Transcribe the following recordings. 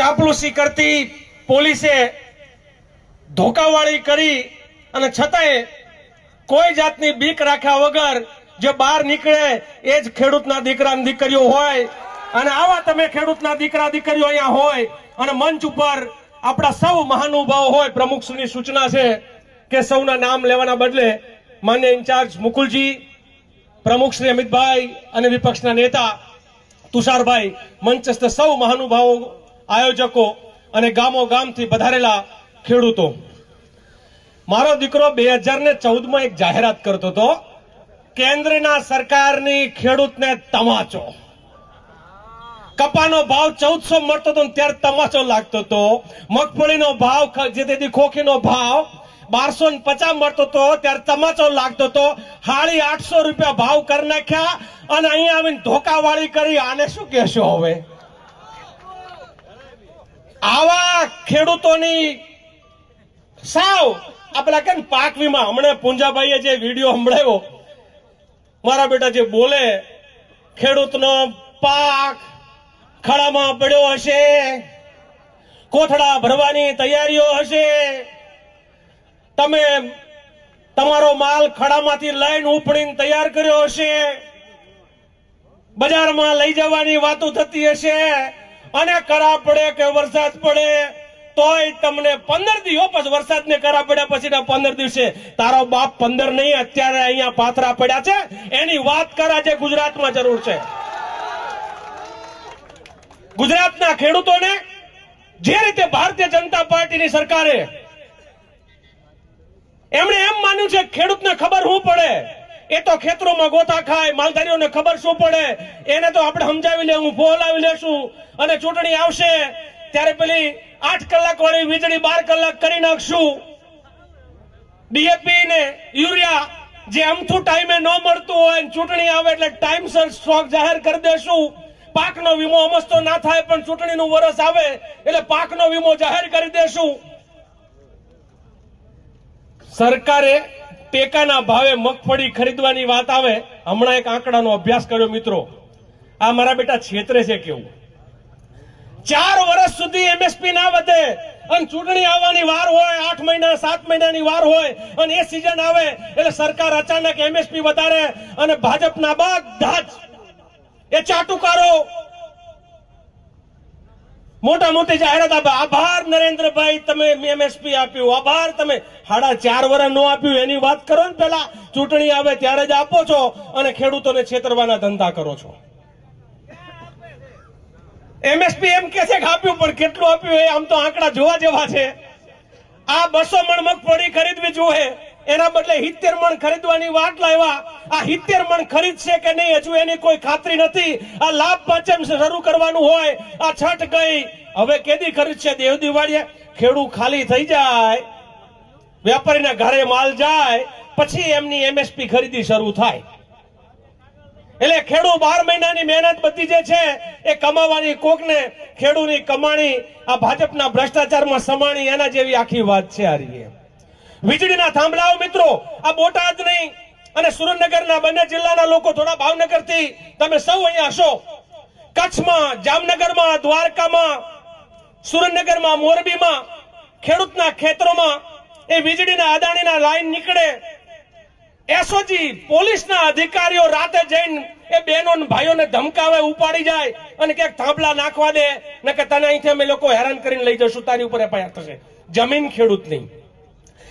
ચાપલુસી કરતી પોલીસે ધોકાવાળી કરી અને છતાંય કોઈ જાતની બીક રાખ્યા વગર જે બહાર નીકળે એ જ ખેડૂતના દીકરા દીકરીઓ હોય અને આવા તમે ખેડૂતના દીકરા દીકરીઓ અહીંયા હોય અને મંચ ઉપર આપણા સૌ મહાનુભાવો હોય પ્રમુખશ્રીની સૂચના છે કે સૌના નામ લેવાના બદલે માન્ય ઇન્ચાર્જ મુકુલજી, પ્રમુખ શ્રી અમિતભાઈ અને વિપક્ષના નેતા તુષારભાઈ, મંચસ્થ સૌ મહાનુભાવો આયોજકો અને ગામો ગામથી પધારેલા ખેડૂતો. મારો દીકરો બે હજાર ને ચૌદમાં એક જાહેરાત કરતો હતો, કેન્દ્રના સરકારની ખેડૂતને તમાચો. કપાનો ભાવ ચૌદસો મળતો હતો ત્યારે તમાચો લાગતો હતો. મગફળીનો ભાવ જેથી ખોખીનો ભાવ બારસો ને પચાસ મળતો હતો, ત્યારે તમાચો લાગતો હતો. હાળી આઠસો રૂપિયા ભાવ કરી નાખ્યા અને અહીંયા આવીને ધોકાવાળી કરી. આને શું કહેશો હવે? આવા ખેડૂતોની સાવ આપણા કે પાક વીમા? હમણાં પૂંજાભાઈએ જે વીડિયો સંભળાવ્યો, મારા બેટા જે બોલે, ખેડૂતનો પાક ખડામાં પડ્યો હશે, કોથળા ભરવાની તૈયારીઓ હશે. તમે તમારો માલ ખડામાંથી લાઈન ઉપડીને તૈયાર કર્યો હશે. બજારમાં લઈ જવાની વાતો થતી હશે. અને કરા પડે કે વરસાદ પડે, તોય તમને પંદર દિવસ વરસાદ ને કરા પડ્યા પછી પંદર દિવસે. તારો બાપ પંદર નહીં, અત્યારે અહીંયા પાથરા પડ્યા છે. એની વાત કરા જે ગુજરાતમાં જરૂર છે. ગુજરાતના ખેડૂતોને જે રીતે ભારતીય જનતા પાર્ટીની સરકારે, એમણે એમ માન્યું છે, ખેડૂતને ખબર શું પડે. એ તો ખેતરોમાં ગોતા ખાય, માલધારીઓને ખબર શું પડે? એને તો આપણે સમજાવી લે, હું ફોલાવી લેશું. અને ચૂંટણી આવશે, ત્યારે પેલી આઠ કલાક વાળી વીજળી બાર કલાક કરી નાખશું. ડીએપી ને યુરિયા જે અમથું ટાઈમે ન મળતું હોય ચૂંટણી આવે એટલે ટાઈમસર સ્ટોક જાહેર કરી દેશું. પાકનો વીમો અમસ્તો ના થાય, પણ ચૂંટણીનું વરસ આવે એટલે પાકનો વીમો જાહેર કરી દેશું. સરકારે ટેકાના ભાવે મગફળી ખરીદવાની વાત આવે, હમણાં એક આંકડાનો અભ્યાસ કર્યો મિત્રો. આ મારા બેટા છેતરે છે કેવું. ચાર વર્ષ સુધી એમએસપી ના વધે, અને ચૂંટણી આવવાની વાર હોય, આઠ મહિના, સાત મહિનાની વાર હોય, અને એ સિઝન આવે, એટલે સરકાર અચાનક એમએસપી વધારે, અને ભાજપના બધા જ એ ચાટુકારો મોટા મોટી જાહેરાત આપે. આભાર નરેન્દ્રભાઈ, તમે એમએસપી આપ્યું. આભાર તમે. સાડા ચાર વર્ષ નો આપ્યું. એની વાત કરો ને પેલા ચૂંટણી આવે ત્યારે જ આપો છો અને ખેડૂતોને છેતરવાના ધંધા કરો છો. એમએસપી એમ કે છે કે આપ્યું, પણ કેટલું આપ્યું એ આમ તો આંકડા જોવા જેવા છે. આ બસો મણ મગફળી ખરીદવી જોઈએ. એના બદલે હિત્તેર મણ ખરીદવાની વાત લાવ્યા. આ હિત્તેર મણ ખરીદશે કે નહીં હજુ એની કોઈ ખાતરી નથી. આ લાભ પાંચમ શરૂ કરવાનું હોય. આ છઠ ગઈ હવે કેદી ખરીદશે? દેવ દિવાળીએ. ખેડૂત ખાલી થઈ જાય. વેપારીના ઘરે માલ જાય. પછી એમની એમએસપી ખરીદી શરૂ થાય. એટલે ખેડૂત બાર મહિનાની મહેનત બધી જે છે, એ કમાવાની કોકને ખેડૂની કમાણી આ ભાજપના ભ્રષ્ટાચારમાં સમાણી એના જેવી આખી વાત છે એ. વીજળીના થાંભલાઓ મિત્રો, આ બોટાદ નહીં અને સુરેન્દ્રનગરના બંને જિલ્લાના લોકો થોડા ભાવનગરથી તમે સૌ અહીંયા હશો. કચ્છમાં, જામનગરમાં, દ્વારકામાં, સુરેન્દ્રનગરમાં, મોરબીમાં, ખેડૂતના ખેતરોમાં એ વીજળીના અદાણીના લાઈન નીકળે. એસઓજી પોલીસના અધિકારીઓ રાતે જઈને એ બહેનો ભાઈઓને ધમકાવે, ઉપાડી જાય અને ક્યાંક થાંભલા નાખવા દે. ને કે તને અહીંથી અમે લોકો હેરાન કરીને લઈ જશું તારી ઉપર એફઆઈઆર થશે. જમીન ખેડૂત નહીં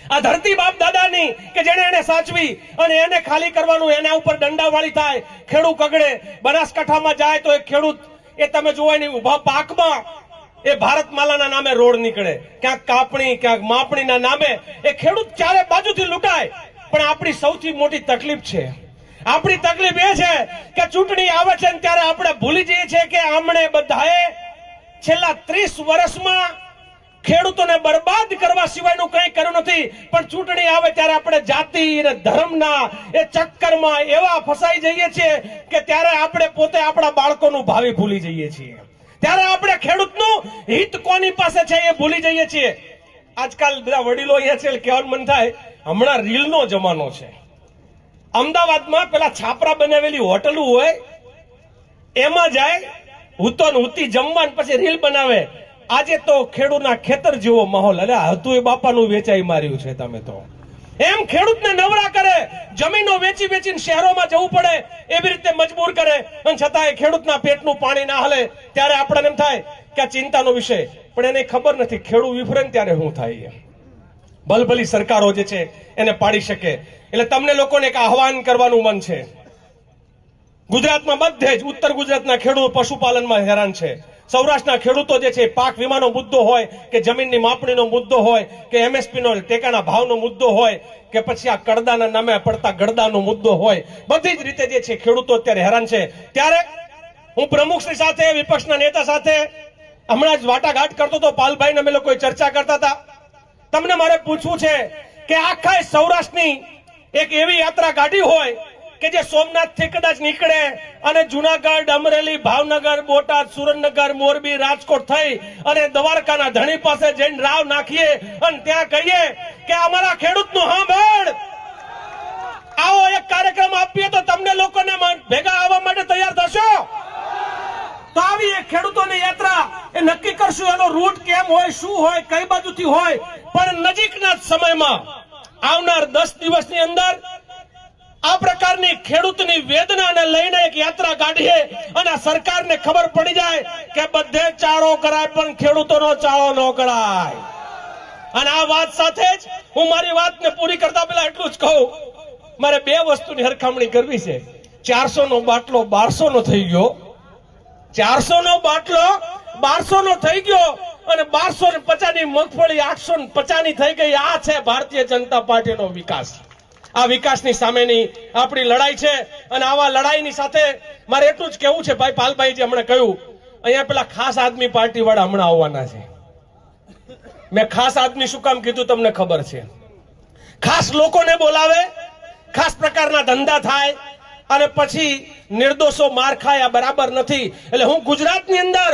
આ ધરતી બાપ દાદાની કે જેને એને સાચવી અને એને ખાલી કરવાનું, એના ઉપર દંડાવાળી થાય, ખેડૂત કગડે, બનાસકાંઠામાં જાય તો એ ખેડૂત, એ તમે જોવો એની ઊભા પાકમાં, એ ભારતમાલાના નામે રોડ નીકળે. ક્યાંક કાપણી, ક્યાંક માપણીના નામે, એ ખેડૂત ચારે બાજુથી લૂંટાય? પણ આપણી સૌથી મોટી તકલીફ છે. આપણી તકલીફ એ છે કે ચૂંટણી આવે છે ત્યારે આપણે ભૂલી જઈએ છીએ કે આમણે બધાએ છેલ્લા ત્રીસ વર્ષમાં ખેડૂતોને બરબાદ કરવા સિવાયનું કંઈ કર્યું નથી. પણ ચૂંટણી આવે ત્યારે આપણે જાતિ અને ધર્મના એ ચક્કરમાં એવા ફસાઈ જઈએ છીએ કે ત્યારે આપણે પોતે આપણા બાળકોનું ભાવિ ભૂલી જઈએ છીએ. ત્યારે આપણે ખેડૂતનું હિત કોની પાસે છે એ ભૂલી જઈએ છીએ. આજકાલ બધા વડીલો અહીંયા છે કહેવાનું મન થાય, હમણાં રીલનો જમાનો છે. અમદાવાદમાં પેલા છાપરા બનાવેલી હોટલું હોય, એમાં જાય હુતો હુતી જમવા પછી રીલ બનાવે. આજે તો ખેડૂતના ખેતર જેવો માહોલ. અલે હતું એ બાપાનું વેચાઈ માર્યું છે તમે તો. એમ ખેડૂતને નવરા કરે, જમીનો વેચી વેચીને શહેરોમાં જવું પડે, એવી રીતે મજબૂર કરે. અને એ ખેડૂતના પેટનું પાણી ના હલે, ત્યારે આપણને એમ થાય કે આ ચિંતાનો વિષય. પણ એને ખબર નથી ખેડૂત વિફરે ત્યારે શું થાય ભલભલી સરકારો જે છે, એને પાડી શકે. એટલે તમને લોકોને એક આહવાન કરવાનું મન છે. ગુજરાતમાં બધે જ ઉત્તર ગુજરાતના ખેડૂતો પશુપાલનમાં હેરાન છે. સૌરાષ્ટ્રના ખેડૂતો જે છે પાક વીમાનો મુદ્દો હોય કે જમીનની માપણીનો મુદ્દો હોય કે એમએસપીનો ટેકાના ભાવનો મુદ્દો હોય કે પછી આ કડદાના નામે પડતા ગડદાનો મુદ્દો હોય, બધી જ રીતે જે છે ખેડૂતો અત્યારે હેરાન છે. ત્યારે હું પ્રમુખશ્રી સાથે, વિપક્ષના નેતા સાથે, હમણાં જ વાટાઘાટ કરતો હતો પાલભાઈ અમે લોકો ચર્ચા કરતા હતા. તમને મારે પૂછવું છે કે આખા સૌરાષ્ટ્રની એક એવી યાત્રા કાઢી હોય કે જે સોમનાથથી કદાચ નીકળે અને જુનાગઢ, અમરેલી, ભાવનગર, બોટાદ, સુરેન્દ્રનગર, મોરબી, રાજકોટ થઈ અને દ્વારકાના ધણી પાસે જઈને રાવ નાખીએ અને ત્યાં કહીએ કે અમારા ખેડૂતનું સાંભળ આવો એક કાર્યક્રમ આપીએ તો તમને લોકોને ભેગા આવવા માટે તૈયાર થશો. તો આવી એક ખેડૂતોની યાત્રા એ નક્કી કરશું એનો રૂટ કેમ હોય, શું હોય, કઈ બાજુથી હોય. પણ નજીકના સમયમાં આવનાર દસ દિવસની અંદર આ પ્રકારની ખેડૂતની વેદનાને લઈને એક યાત્રા કાઢીએ અને સરકારને ખબર પડી જાય કે બધે ચારો કરાય પણ ખેડૂતોનો ચાળો ન કરાય. અને આ વાત સાથે જ હું મારી વાતને પૂરી કરતા પહેલા એટલું જ કહું. મારે બે વસ્તુની હરખામણી કરવી છે. ચારસો નો બાટલો બારસો નો થઈ ગયો. ચારસો નો બાટલો બારસો નો થઈ ગયો અને બારસો ને પચાસની મગફળી આઠસો ને પચાસની થઈ ગઈ. આ છે ભારતીય જનતા પાર્ટીનો વિકાસ. આ વિકાસની સામેની આપણી લડાઈ છે અને આવા લડાઈની સાથે મારે એટલું જ કહેવું છે, ભાઈ પાલભાઈ જે હમણાં કહ્યું, અહીંયા પેલા ખાસ આદમી પાર્ટી વાળા હમણાં આવવાના છે. મેં ખાસ આદમી શું કામ કીધું તમને ખબર છે. ખાસ લોકોને બોલાવે, ખાસ પ્રકારના ધંધા થાય અને પછી નિર્દોષો માર આ બરાબર નથી. એટલે હું ગુજરાતની અંદર,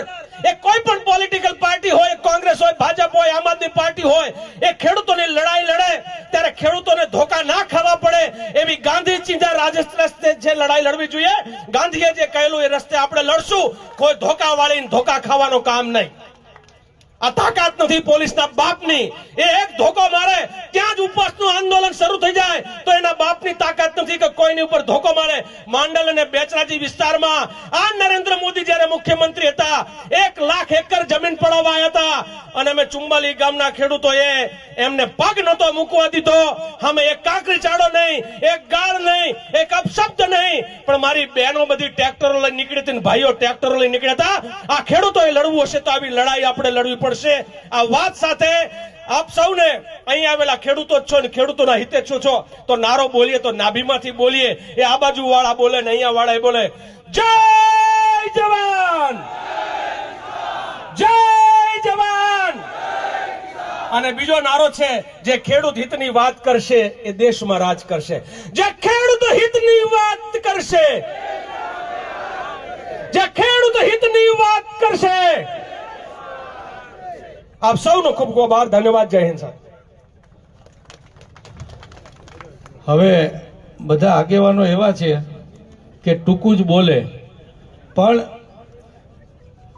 એ કોઈ પણ પોલિટિકલ પાર્ટી હોય કોંગ્રેસ હોય, ભાજપ હોય, આમ આદમી પાર્ટી હોય, એ ખેડૂતોની લડાઈ લડે, ત્યારે ખેડૂતોને ધોકા ના ખાવા પડે, એવી ગાંધી ચિંતા રાજેશ રસ્તે જે લડાઈ લડવી જોઈએ, ગાંધીએ જે કહેલું, એ રસ્તે આપણે લડશું, કોઈ ધોકા વાળીને ધોકા ખાવાનું કામ નહીં. તાકાત નથી પોલીસના બાપની. એ એક ધોકો મારે, ત્યાં જ ઉપવાસનું આંદોલન શરૂ થઈ જાય, તો એના બાપની તાકાત નથી કે કોઈની ઉપર ધોકો મારે. માંડલ અને બેચરાજી વિસ્તારમાં આ નરેન્દ્ર મોદી જ્યારે મુખ્યમંત્રી હતા, એક લાખ એકર જમીન પડાવવા હતા. અને અમે ચુંબાલી ગામના એ એમને પગ નતો મૂકવા દીધો. અમે એક કાંકરી ચાડો નહીં, એક નહીં પણ મારી બહેનો બધી ટ્રેક્ટરો લઈ નીકળી હતી ભાઈઓ ટ્રેક્ટરો લઈ નીકળ્યા હતા. આ ખેડૂતોએ લડવું હશે તો આવી લડાઈ આપણે લડવી પડશે. આ વાત સાથે આપ સૌને અહીં આવેલા ખેડૂતો છો ને ખેડૂતોના હિતે છો છો. તો નારો બોલીએ, તો નાભીમાંથી બોલીએ. એ આ બાજુ વાળા બોલે ને અહીંયા વાળા બોલે, જય જવાન! જય અને બીજો નારો છે, જે ખેડૂત હિતની વાત કરશે, એ દેશમાં રાજ કરશે. જે ખેડૂત હિતની વાત કરશે, જે ખેડૂત હિતની વાત કરશે. આપ સૌનો ખૂબ ખૂબ આભાર. ધન્યવાદ. જય હિન્દ, સાહેબ. હવે બધા આગેવાનો એવા છે કે ટૂંકું જ બોલે, પણ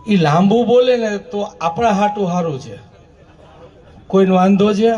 એ લાંબુ બોલે ને તો આપણા હાટું સારું છે. કોઈનો વાંધો છે?